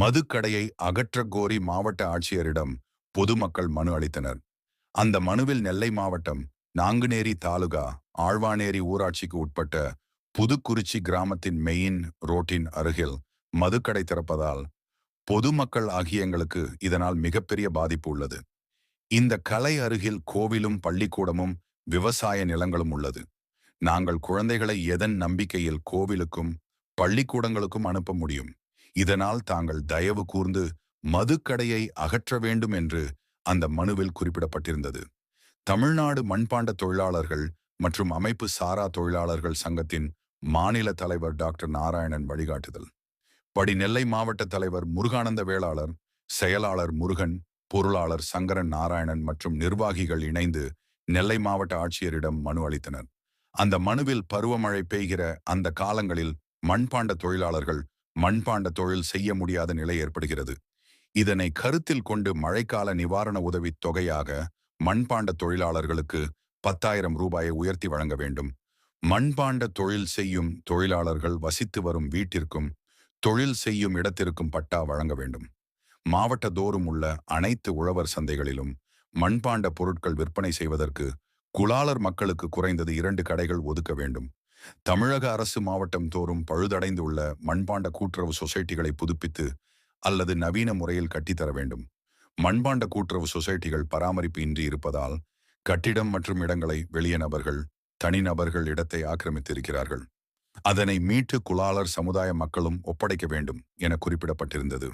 மதுக்கடையை அகற்றக் கோரி மாவட்ட ஆட்சியரிடம் பொதுமக்கள் மனு அளித்தனர். அந்த மனுவில் நெல்லை மாவட்டம் நாங்குநேரி தாலுகா ஆழ்வானேரி ஊராட்சிக்கு உட்பட்ட புதுக்குறிச்சி கிராமத்தின் மெயின் ரோட்டின் அருகில் மதுக்கடை திறப்பதால் பொதுமக்கள் ஆகிய எங்களுக்கு இதனால் மிகப்பெரிய பாதிப்பு உள்ளது. இந்த கலை அருகில் கோவிலும் பள்ளிக்கூடமும் விவசாய நிலங்களும் உள்ளது. நாங்கள் குழந்தைகளை எதன் நம்பிக்கையில் கோவிலுக்கும் பள்ளிக்கூடங்களுக்கும் அனுப்ப முடியும்? இதனால் தாங்கள் தயவு கூர்ந்து மதுக்கடையை அகற்ற வேண்டும் என்று அந்த மனுவில் குறிப்பிடப்பட்டிருந்தது. தமிழ்நாடு மண்பாண்ட தொழிலாளர்கள் மற்றும் அமைப்பு சாரா தொழிலாளர்கள் சங்கத்தின் மாநில தலைவர் டாக்டர் நாராயணன் வழிகாட்டுதல். படி நெல்லை மாவட்ட தலைவர் முருகானந்த வேளாளர் செயலாளர் முருகன் பொருளாளர் சங்கரன் நாராயணன் மற்றும் நிர்வாகிகள் இணைந்து நெல்லை மாவட்ட ஆட்சியரிடம் மனு அளித்தனர். அந்த மனுவில் பருவமழை பெய்கிற அந்த காலங்களில் மண்பாண்ட தொழிலாளர்கள் மண்பாண்ட தொழில் செய்ய முடியாத நிலை ஏற்படுகிறது. இதனை கருத்தில் கொண்டு மழைக்கால நிவாரண உதவித் தொகையாக மண்பாண்ட தொழிலாளர்களுக்கு பத்தாயிரம் ரூபாயை உயர்த்தி வழங்க வேண்டும். மண்பாண்ட தொழில் செய்யும் தொழிலாளர்கள் வசித்து வரும் வீட்டிற்கும் தொழில் செய்யும் இடத்திற்கும் பட்டா வழங்க வேண்டும். மாவட்ட தோறும் உள்ள அனைத்து உழவர் சந்தைகளிலும் மண்பாண்ட பொருட்கள் விற்பனை செய்வதற்கு குலாளர் மக்களுக்கு குறைந்தது இரண்டு கடைகள் ஒதுக்க வேண்டும். தமிழக அரசு மாவட்டம் தோறும் பழுதடைந்துள்ள மண்பாண்ட கூட்டுறவு சொசைட்டிகளை புதுப்பித்து அல்லது நவீன முறையில் கட்டித்தர வேண்டும். மண்பாண்ட கூட்டுறவு சொசைட்டிகள் பராமரிப்பு இன்றி இருப்பதால் கட்டிடம் மற்றும் இடங்களை வெளிய நபர்கள் தனிநபர்கள் இடத்தை ஆக்கிரமித்திருக்கிறார்கள். அதனை மீட்டு குலாளர் சமுதாய மக்களும் ஒப்படைக்க வேண்டும் என குறிப்பிடப்பட்டிருந்தது.